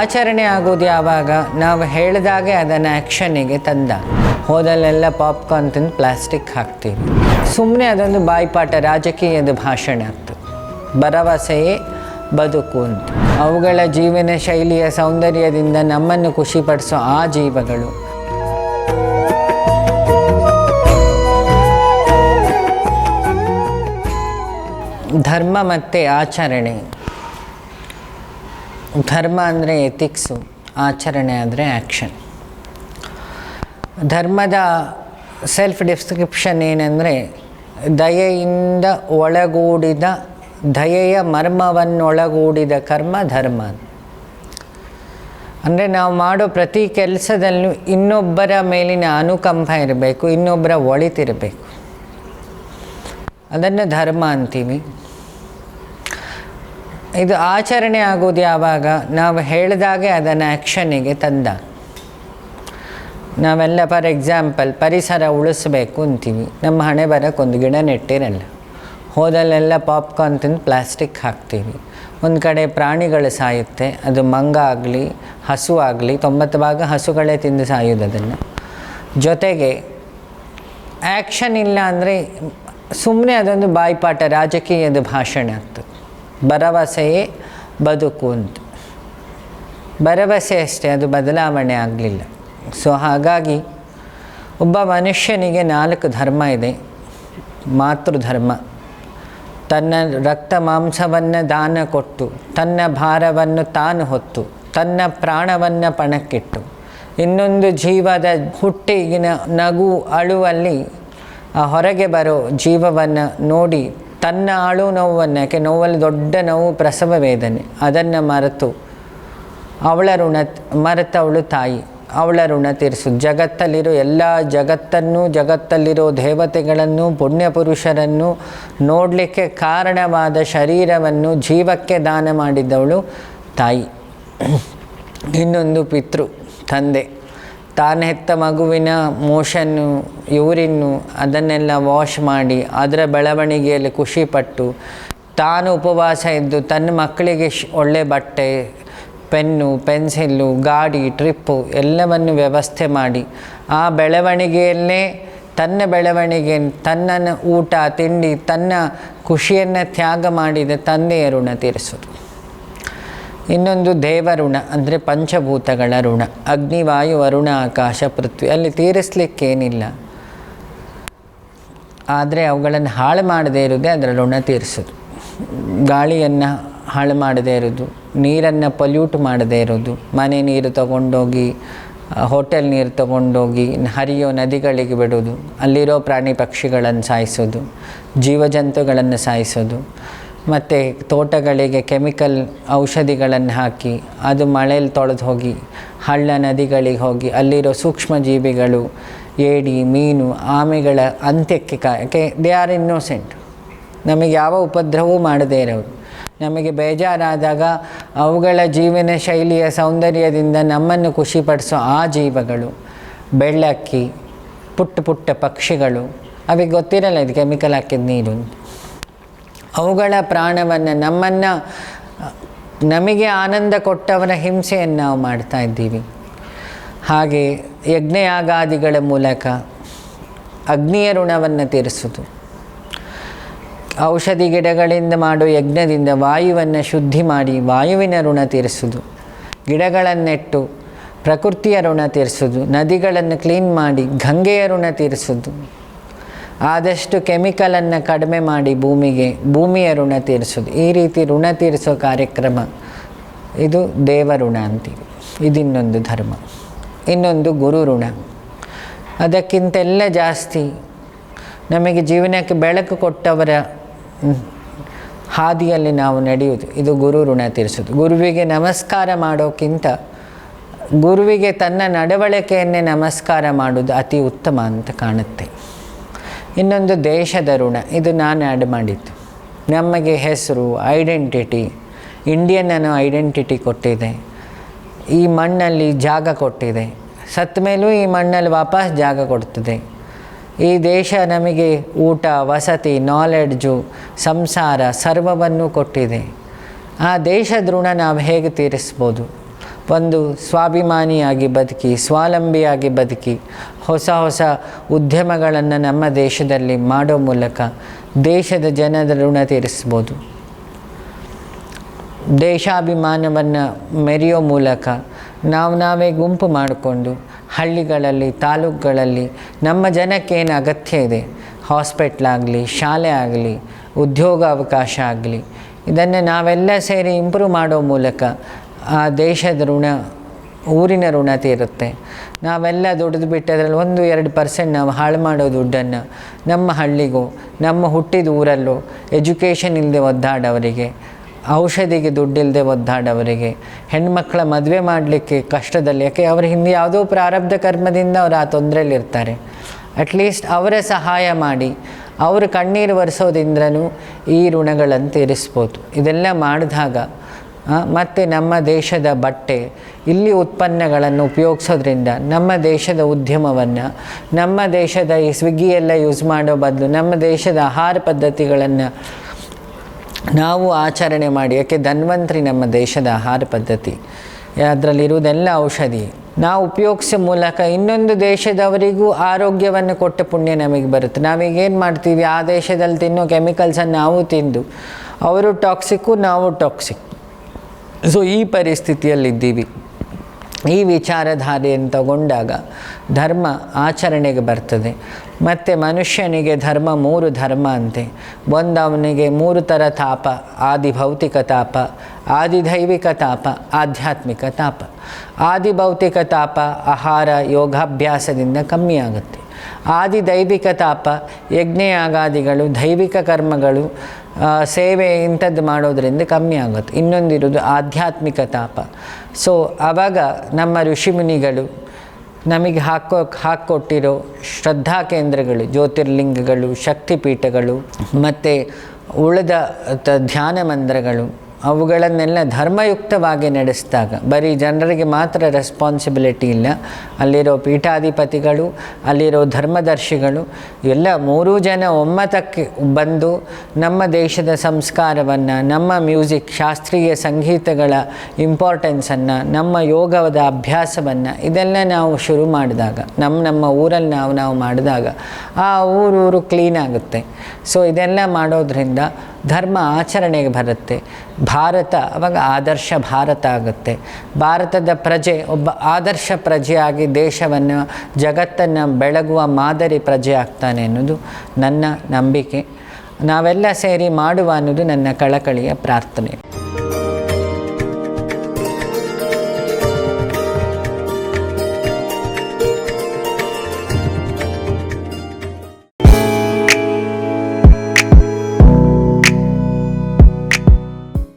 ಆಚರಣೆ ಆಗೋದು ಯಾವಾಗ? ನಾವು ಹೇಳಿದಾಗೆ ಅದನ್ನು ಆ್ಯಕ್ಷನಿಗೆ ತಂದ. ಹೋದಲ್ಲೆಲ್ಲ ಪಾಪ್ಕಾರ್ನ್ ತಿಂದು ಪ್ಲಾಸ್ಟಿಕ್ ಹಾಕ್ತೀವಿ. ಸುಮ್ಮನೆ ಅದೊಂದು ಬಾಯ್ಪಾಠ, ರಾಜಕೀಯದ ಭಾಷಣ ಆಗ್ತದೆ ಭರವಸೆಯೇ ಬದುಕು ಅಂತ. ಅವುಗಳ ಜೀವನ ಶೈಲಿಯ ಸೌಂದರ್ಯದಿಂದ ನಮ್ಮನ್ನು ಖುಷಿಪಡಿಸೋ ಆ ಜೀವಗಳು. ಧರ್ಮ ಮತ್ತು ಆಚರಣೆ. ಧರ್ಮ ಅಂದರೆ ಎಥಿಕ್ಸು ಆಚರಣೆ ಅಂದರೆ ಆ್ಯಕ್ಷನ್ ಧರ್ಮದ ಸೆಲ್ಫ್ ಡಿಸ್ಕ್ರಿಪ್ಷನ್ ಏನಂದರೆ ದಯೆಯಿಂದ ಒಳಗೂಡಿದ, ದಯೆಯ ಮರ್ಮವನ್ನೊಳಗೂಡಿದ ಕರ್ಮ ಧರ್ಮ ಅಂದರೆ ನಾವು ಮಾಡೋ ಪ್ರತಿ ಕೆಲಸದಲ್ಲೂ ಇನ್ನೊಬ್ಬರ ಮೇಲಿನ ಅನುಕಂಪ ಇರಬೇಕು, ಇನ್ನೊಬ್ಬರ ಒಳಿತಿರಬೇಕು. ಅದನ್ನು ಧರ್ಮ ಅಂತೀವಿ. ಇದು ಆಚರಣೆ ಆಗೋದು ಯಾವಾಗ? ನಾವು ಹೇಳಿದಾಗೆ ಅದನ್ನು ಆ್ಯಕ್ಷನಿಗೆ ತಂದ. ನಾವೆಲ್ಲ ಫಾರ್ ಎಕ್ಸಾಂಪಲ್ ಪರಿಸರ ಉಳಿಸ್ಬೇಕು ಅಂತೀವಿ. ನಮ್ಮ ಹಣೆ ಬರೋಕ್ಕೊಂದು ಗಿಡ ನೆಟ್ಟಿರಲ್ಲ. ಹೋದಲ್ಲೆಲ್ಲ ಪಾಪ್ಕಾರ್ನ್ ತಿಂದು ಪ್ಲಾಸ್ಟಿಕ್ ಹಾಕ್ತೀವಿ. ಒಂದು ಕಡೆ ಪ್ರಾಣಿಗಳು ಸಾಯುತ್ತೆ, ಅದು ಮಂಗ ಆಗಲಿ, ಹಸು ಆಗಲಿ, ತೊಂಬತ್ತು ಭಾಗ ಹಸುಗಳೇ ತಿಂದು ಸಾಯೋದು ಅದನ್ನು. ಜೊತೆಗೆ ಆ್ಯಕ್ಷನ್ ಇಲ್ಲ ಅಂದರೆ ಸುಮ್ಮನೆ ಅದೊಂದು ಬಾಯ್ಪಾಠ, ರಾಜಕೀಯದ ಭಾಷಣ ಆಗ್ತದೆ. ಭರವಸೆಯೇ ಬದುಕು ಅಂತ ಭರವಸೆ ಅಷ್ಟೇ, ಅದು ಬದಲಾವಣೆ ಆಗಲಿಲ್ಲ. ಸೊ ಹಾಗಾಗಿ ಒಬ್ಬ ಮನುಷ್ಯನಿಗೆ ನಾಲ್ಕು ಧರ್ಮ ಇದೆ. ಮಾತೃಧರ್ಮ. ತನ್ನ ರಕ್ತ ಮಾಂಸವನ್ನು ದಾನ ಕೊಟ್ಟು, ತನ್ನ ಭಾರವನ್ನು ತಾನು ಹೊತ್ತು, ತನ್ನ ಪ್ರಾಣವನ್ನು ಪಣಕ್ಕಿಟ್ಟು. ಇನ್ನೊಂದು ಜೀವದ ಹುಟ್ಟಿಗಿನ ನಗು ಅಳುವಲ್ಲಿ ಹೊರಗೆ ಬರೋ ಜೀವವನ್ನು ನೋಡಿ ತನ್ನ ಆಳು ನೋವನ್ನು, ಯಾಕೆ ನೋವಲ್ಲಿ ದೊಡ್ಡ ನೋವು, ಪ್ರಸವ ವೇದನೆ. ಅದನ್ನು ಮರೆತು ಅವಳ ಋಣ ಮರೆತವಳು ತಾಯಿ. ಅವಳ ಋಣ ತೀರಿಸು. ಜಗತ್ತಲ್ಲಿರೋ ಎಲ್ಲ ಜಗತ್ತನ್ನು, ಜಗತ್ತಲ್ಲಿರೋ ದೇವತೆಗಳನ್ನು ಪುಣ್ಯಪುರುಷರನ್ನು ನೋಡಲಿಕ್ಕೆ ಕಾರಣವಾದ ಶರೀರವನ್ನು ಜೀವಕ್ಕೆ ದಾನ ಮಾಡಿದವಳು ತಾಯಿ. ಇನ್ನೊಂದು ಪಿತೃ, ತಂದೆ. ತಾನು ಹೆತ್ತ ಮಗುವಿನ ಮೋಷನ್ನು, ಯೂರಿನ್ನು ಅದನ್ನೆಲ್ಲ ವಾಶ್ ಮಾಡಿ ಅದರ ಬೆಳವಣಿಗೆಯಲ್ಲಿ ಖುಷಿಪಟ್ಟು ತಾನು ಉಪವಾಸ ಇದ್ದು ತನ್ನ ಮಕ್ಕಳಿಗೆ ಒಳ್ಳೆ ಬಟ್ಟೆ, ಪೆನ್ನು, ಪೆನ್ಸಿಲ್ಲು, ಗಾಡಿ, ಟ್ರಿಪ್ಪು ಎಲ್ಲವನ್ನು ವ್ಯವಸ್ಥೆ ಮಾಡಿ. ಆ ಬೆಳವಣಿಗೆಯಲ್ಲೇ ತನ್ನ ಬೆಳವಣಿಗೆ ತನ್ನ ಊಟ, ತಿಂಡಿ, ತನ್ನ ಖುಷಿಯನ್ನು ತ್ಯಾಗ ಮಾಡಿದ ತಂದೆಯ ಋಣ ತೀರಿಸೋದು ಇನ್ನೊಂದು ದೇವಋಣ, ಅಂದರೆ ಪಂಚಭೂತಗಳ ಋಣ, ಅಗ್ನಿ, ವಾಯು, ವರುಣ, ಆಕಾಶ, ಪೃಥ್ವಿ, ಅಲ್ಲಿ ತೀರಿಸ್ಲಿಕ್ಕೇನಿಲ್ಲ. ಆದರೆ ಅವುಗಳನ್ನು ಹಾಳು ಮಾಡದೇ ಇರೋದೇ ಅದರ ಋಣ ತೀರಿಸೋದು ಗಾಳಿಯನ್ನು ಹಾಳು ಮಾಡದೇ ಇರೋದು ನೀರನ್ನು ಪೊಲ್ಯೂಟ್ ಮಾಡದೇ ಇರೋದು ಮನೆ ನೀರು ತಗೊಂಡೋಗಿ ಹೋಟೆಲ್ ನೀರು ತಗೊಂಡೋಗಿ, ಹರಿಯೋ ನದಿಗಳಿಗೆ ಬಿಡೋದು ಅಲ್ಲಿರೋ ಪ್ರಾಣಿ ಪಕ್ಷಿಗಳನ್ನು ಸಾಯಿಸೋದು, ಜೀವಜಂತುಗಳನ್ನು ಸಾಯಿಸೋದು ಮತ್ತು ತೋಟಗಳಿಗೆ ಕೆಮಿಕಲ್ ಔಷಧಿಗಳನ್ನು ಹಾಕಿ, ಅದು ಮಳೆಯಲ್ಲಿ ತೊಳೆದು ಹೋಗಿ, ಹಳ್ಳ ನದಿಗಳಿಗೆ ಹೋಗಿ, ಅಲ್ಲಿರೋ ಸೂಕ್ಷ್ಮ ಜೀವಿಗಳು ಏಡಿ, ಮೀನು, ಆಮೆಗಳ ಅಂತ್ಯಕ್ಕೆ ಯಾಕೆ ದೇ ಆರ್ ಇನ್ನೋಸೆಂಟ್ ನಮಗೆ ಯಾವ ಉಪದ್ರವೂ ಮಾಡದೇ ಇರೋರು ನಮಗೆ ಬೇಜಾರಾದಾಗ ಅವುಗಳ ಜೀವನ ಶೈಲಿಯ ಸೌಂದರ್ಯದಿಂದ ನಮ್ಮನ್ನು ಖುಷಿಪಡಿಸೋ ಆ ಜೀವಗಳು, ಬೆಳ್ಳಕ್ಕಿ, ಪುಟ್ಟ ಪುಟ್ಟ ಪಕ್ಷಿಗಳು, ಅವಿಗೆ ಗೊತ್ತಿರಲ್ಲ ಇದು ಕೆಮಿಕಲ್ ಹಾಕಿದ ನೀರು. ಅವುಗಳ ಪ್ರಾಣವನ್ನು ನಮ್ಮನ್ನು, ನಮಗೆ ಆನಂದ ಕೊಟ್ಟವರ ಹಿಂಸೆಯನ್ನು ನಾವು ಮಾಡ್ತಾ ಇದ್ದೀವಿ. ಹಾಗೆ ಯಜ್ಞಯಾಗಾದಿಗಳ ಮೂಲಕ ಅಗ್ನಿಯ ಋಣವನ್ನು ತೀರಿಸೋದು ಔಷಧಿ ಗಿಡಗಳಿಂದ ಮಾಡೋ ಯಜ್ಞದಿಂದ ವಾಯುವನ್ನು ಶುದ್ಧಿ ಮಾಡಿ ವಾಯುವಿನ ಋಣ ತೀರಿಸೋದು ಗಿಡಗಳನ್ನೆಟ್ಟು ಪ್ರಕೃತಿಯ ಋಣ ತೀರಿಸೋದು ನದಿಗಳನ್ನು ಕ್ಲೀನ್ ಮಾಡಿ ಗಂಗೆಯ ಋಣ ತೀರಿಸೋದು ಆದಷ್ಟು ಕೆಮಿಕಲನ್ನು ಕಡಿಮೆ ಮಾಡಿ ಭೂಮಿಗೆ, ಭೂಮಿಯ ಋಣ ತೀರಿಸೋದು ಈ ರೀತಿ ಋಣ ತೀರಿಸೋ ಕಾರ್ಯಕ್ರಮ ಇದು ದೇವಋಣ ಅಂತೀವಿ. ಇದಿನ್ನೊಂದು ಧರ್ಮ. ಇನ್ನೊಂದು ಗುರು ಋಣ ಅದಕ್ಕಿಂತೆಲ್ಲ ಜಾಸ್ತಿ ನಮಗೆ ಜೀವನಕ್ಕೆ ಬೆಳಕು ಕೊಟ್ಟವರ ಹಾದಿಯಲ್ಲಿ ನಾವು ನಡೆಯುವುದು. ಇದು ಗುರು ಋಣ ತೀರಿಸೋದು ಗುರುವಿಗೆ ನಮಸ್ಕಾರ ಮಾಡೋಕ್ಕಿಂತ ಗುರುವಿಗೆ ತನ್ನ ನಡವಳಿಕೆಯನ್ನೇ ನಮಸ್ಕಾರ ಮಾಡುವುದು ಅತಿ ಉತ್ತಮ ಅಂತ ಕಾಣುತ್ತೆ. ಇನ್ನೊಂದು ದೇಶದ ಋಣ. ಇದು ನಾನು ಆ್ಯಡ್ ಮಾಡಿದ್ದು. ನಮಗೆ ಹೆಸರು, ಐಡೆಂಟಿಟಿ ಇಂಡಿಯನ್ ಅನ್ನೋ ಐಡೆಂಟಿಟಿ ಕೊಟ್ಟಿದೆ. ಈ ಮಣ್ಣಲ್ಲಿ ಜಾಗ ಕೊಟ್ಟಿದೆ. ಸತ್ತ ಮೇಲೂ ಈ ಮಣ್ಣಲ್ಲಿ ವಾಪಸ್ ಜಾಗ ಕೊಡ್ತದೆ. ಈ ದೇಶ ನಮಗೆ ಊಟ, ವಸತಿ ನಾಲೆಡ್ಜು ಸಂಸಾರ ಸರ್ವವನ್ನು ಕೊಟ್ಟಿದೆ. ಆ ದೇಶದ ಋಣ ನಾವು ಹೇಗೆ ತೀರಿಸ್ಬೋದು? ಒಂದು ಸ್ವಾಭಿಮಾನಿಯಾಗಿ ಬದುಕಿ, ಸ್ವಾವಲಂಬಿಯಾಗಿ ಬದುಕಿ, ಹೊಸ ಹೊಸ ಉದ್ಯಮಗಳನ್ನು ನಮ್ಮ ದೇಶದಲ್ಲಿ ಮಾಡೋ ಮೂಲಕ ದೇಶದ ಜನರ ಋಣ ತೀರಿಸ್ಬೋದು. ದೇಶಾಭಿಮಾನವನ್ನು ಮೆರೆಯೋ ಮೂಲಕ ನಾವು ನಾವೇ ಗುಂಪು ಮಾಡಿಕೊಂಡು ಹಳ್ಳಿಗಳಲ್ಲಿ, ತಾಲೂಕುಗಳಲ್ಲಿ ನಮ್ಮ ಜನಕ್ಕೇನು ಅಗತ್ಯ ಇದೆ? ಹಾಸ್ಪಿಟ್ಲಾಗಲಿ ಶಾಲೆ ಆಗಲಿ ಉದ್ಯೋಗ ಅವಕಾಶ ಆಗಲಿ, ಇದನ್ನು ನಾವೆಲ್ಲ ಸೇರಿ ಇಂಪ್ರೂವ್ ಮಾಡೋ ಮೂಲಕ ಆ ದೇಶದ ಋಣ, ಊರಿನ ಋಣ ತೀರುತ್ತೆ. ನಾವೆಲ್ಲ ದುಡಿದು ಬಿಟ್ಟದ್ರಲ್ಲಿ ಒಂದು ಎರಡು ಪರ್ಸೆಂಟ್ ನಾವು ಹಾಳು ಮಾಡೋ ದುಡ್ಡನ್ನು ನಮ್ಮ ಹಳ್ಳಿಗೂ, ನಮ್ಮ ಹುಟ್ಟಿದ ಊರಲ್ಲೂ ಎಜುಕೇಷನ್ ಇಲ್ಲದೆ ಒದ್ದಾಡೋವರಿಗೆ, ಔಷಧಿಗೆ ದುಡ್ಡಿಲ್ಲದೆ ಒದ್ದಾಡೋವರಿಗೆ, ಹೆಣ್ಮಕ್ಳ ಮದುವೆ ಮಾಡಲಿಕ್ಕೆ ಕಷ್ಟದಲ್ಲಿ, ಯಾಕೆ ಅವ್ರ ಹಿಂದೆ ಯಾವುದೋ ಪ್ರಾರಬ್ಧ ಕರ್ಮದಿಂದ ಅವರು ಆ ತೊಂದರೆಯಲ್ಲಿರ್ತಾರೆ ಅಟ್ಲೀಸ್ಟ್ ಅವರ ಸಹಾಯ ಮಾಡಿ, ಅವರು ಕಣ್ಣೀರು ಒರೆಸೋದ್ರಿಂದನೂ ಈ ಋಣಗಳನ್ನು ತೀರಿಸ್ಬೋದು. ಇದೆಲ್ಲ ಮಾಡಿದಾಗ ಮತ್ತು ನಮ್ಮ ದೇಶದ ಬಟ್ಟೆ, ಇಲ್ಲಿ ಉತ್ಪನ್ನಗಳನ್ನು ಉಪಯೋಗಿಸೋದ್ರಿಂದ ನಮ್ಮ ದೇಶದ ಉದ್ಯಮವನ್ನು, ನಮ್ಮ ದೇಶದ ಈ ಸ್ವಿಗ್ಗಿ ಎಲ್ಲ ಯೂಸ್ ಮಾಡೋ ಬದಲು ನಮ್ಮ ದೇಶದ ಆಹಾರ ಪದ್ಧತಿಗಳನ್ನು ನಾವು ಆಚರಣೆ ಮಾಡಿ, ಯಾಕೆ ಧನ್ವಂತರಿ ನಮ್ಮ ದೇಶದ ಆಹಾರ ಪದ್ಧತಿ. ಅದರಲ್ಲಿರುವುದೆಲ್ಲ ಔಷಧಿ. ನಾವು ಉಪಯೋಗಿಸೋ ಮೂಲಕ ಇನ್ನೊಂದು ದೇಶದವರಿಗೂ ಆರೋಗ್ಯವನ್ನು ಕೊಟ್ಟ ಪುಣ್ಯ ನಮಗೆ ಬರುತ್ತೆ. ನಾವೀಗೇನು ಮಾಡ್ತೀವಿ, ಆ ದೇಶದಲ್ಲಿ ತಿನ್ನೋ ಕೆಮಿಕಲ್ಸನ್ನು ನಾವು ತಿಂದು, ಅವರು ಟಾಕ್ಸಿಕ್ಕು ನಾವು ಟಾಕ್ಸಿಕ್ ಸೊ ಈ ಪರಿಸ್ಥಿತಿಯಲ್ಲಿದ್ದೀವಿ. ಈ ವಿಚಾರಧಾರೆಯನ್ನು ತಗೊಂಡಾಗ ಧರ್ಮ ಆಚರಣೆಗೆ ಬರ್ತದೆ. ಮತ್ತು ಮನುಷ್ಯನಿಗೆ ಧರ್ಮ ಮೂರು ಧರ್ಮ ಅಂತೆ. ಒಂದು ಅವನಿಗೆ ಮೂರು ಥರ ತಾಪ ಆದಿ ಭೌತಿಕ ತಾಪ ಆದಿ ದೈವಿಕ ತಾಪ, ಆಧ್ಯಾತ್ಮಿಕ ತಾಪ. ಆದಿ ಭೌತಿಕ ತಾಪ ಆಹಾರ ಯೋಗಾಭ್ಯಾಸದಿಂದ ಕಮ್ಮಿ ಆಗುತ್ತೆ ಆದಿ ದೈವಿಕ ತಾಪ ಯಜ್ಞಯಾಗಾದಿಗಳು, ದೈವಿಕ ಕರ್ಮಗಳು ಸೇವೆ ಇಂಥದ್ದು ಮಾಡೋದರಿಂದ ಕಮ್ಮಿ ಆಗುತ್ತೆ. ಇನ್ನೊಂದಿರೋದು ಆಧ್ಯಾತ್ಮಿಕ ತಾಪ ಸೊ ಆವಾಗ ನಮ್ಮ ಋಷಿಮುನಿಗಳು ನಮಗೆ ಹಾಕೋ, ಹಾಕ್ಕೊಟ್ಟಿರೋ ಶ್ರದ್ಧಾ ಕೇಂದ್ರಗಳು, ಜ್ಯೋತಿರ್ಲಿಂಗಗಳು, ಶಕ್ತಿಪೀಠಗಳು, ಮತ್ತು ಉಳಿದ ಧ್ಯಾನ ಮಂದಿರಗಳು ಅವುಗಳನ್ನೆಲ್ಲ ಧರ್ಮಯುಕ್ತವಾಗಿ ನಡೆಸಿದಾಗ, ಬರೀ ಜನರಿಗೆ ಮಾತ್ರ ರೆಸ್ಪಾನ್ಸಿಬಿಲಿಟಿ ಇಲ್ಲ. ಅಲ್ಲಿರೋ ಪೀಠಾಧಿಪತಿಗಳು, ಅಲ್ಲಿರೋ ಧರ್ಮದರ್ಶಿಗಳು, ಎಲ್ಲ ಮೂರೂ ಜನ ಒಮ್ಮತಕ್ಕೆ ಬಂದು ನಮ್ಮ ದೇಶದ ಸಂಸ್ಕಾರವನ್ನು, ನಮ್ಮ ಮ್ಯೂಸಿಕ್, ಶಾಸ್ತ್ರೀಯ ಸಂಗೀತಗಳ ಇಂಪಾರ್ಟೆನ್ಸನ್ನು ನಮ್ಮ ಯೋಗದ ಅಭ್ಯಾಸವನ್ನು ಇದೆಲ್ಲ ನಾವು ಶುರು ಮಾಡಿದಾಗ, ನಮ್ಮ ನಮ್ಮ ಊರಲ್ಲಿ ನಾವು ನಾವು ಮಾಡಿದಾಗ ಆ ಊರೂರು ಕ್ಲೀನ್ ಆಗುತ್ತೆ. ಸೊ ಇದೆಲ್ಲ ಮಾಡೋದ್ರಿಂದ ಧರ್ಮ ಆಚರಣೆಗೆ ಬರುತ್ತೆ. ಭಾರತ, ಅವಾಗ ಆದರ್ಶ ಭಾರತ ಆಗುತ್ತೆ. ಭಾರತದ ಪ್ರಜೆ ಒಬ್ಬ ಆದರ್ಶ ಪ್ರಜೆಯಾಗಿ ದೇಶವನ್ನು, ಜಗತ್ತನ್ನು ಬೆಳಗುವ ಮಾದರಿ ಪ್ರಜೆ ಆಗ್ತಾನೆ ಅನ್ನೋದು ನನ್ನ ನಂಬಿಕೆ. ನಾವೆಲ್ಲ ಸೇರಿ ಮಾಡುವ ಅನ್ನೋದು ನನ್ನ ಕಳಕಳಿಯ ಪ್ರಾರ್ಥನೆ.